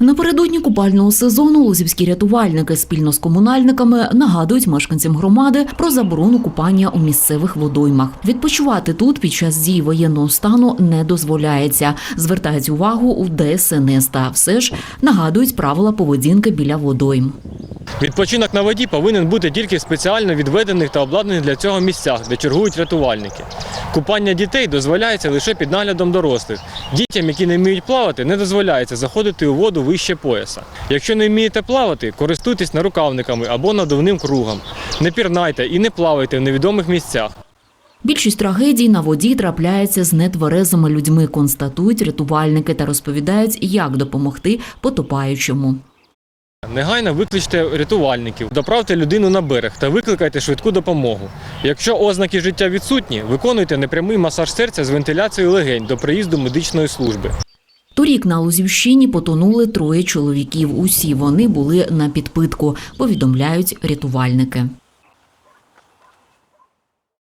Напередодні купального сезону лозівські рятувальники спільно з комунальниками нагадують мешканцям громади про заборону купання у місцевих водоймах. Відпочивати тут під час дії воєнного стану не дозволяється. Звертають увагу у ДСНС та все ж нагадують правила поведінки біля водойм. Відпочинок на воді повинен бути тільки в спеціально відведених та обладнаних для цього місцях, де чергують рятувальники. Купання дітей дозволяється лише під наглядом дорослих. Дітям, які не вміють плавати, не дозволяється заходити у воду вище пояса. Якщо не вмієте плавати, користуйтесь нарукавниками або надувним кругом. Не пірнайте і не плавайте в невідомих місцях. Більшість трагедій на воді трапляється з нетверезими людьми, констатують рятувальники та розповідають, як допомогти потопаючому. Негайно викличте рятувальників, доправте людину на берег та викликайте швидку допомогу. Якщо ознаки життя відсутні, виконуйте непрямий масаж серця з вентиляцією легень до приїзду медичної служби. Торік на Лузівщині потонули троє чоловіків. Усі вони були на підпитку, повідомляють рятувальники.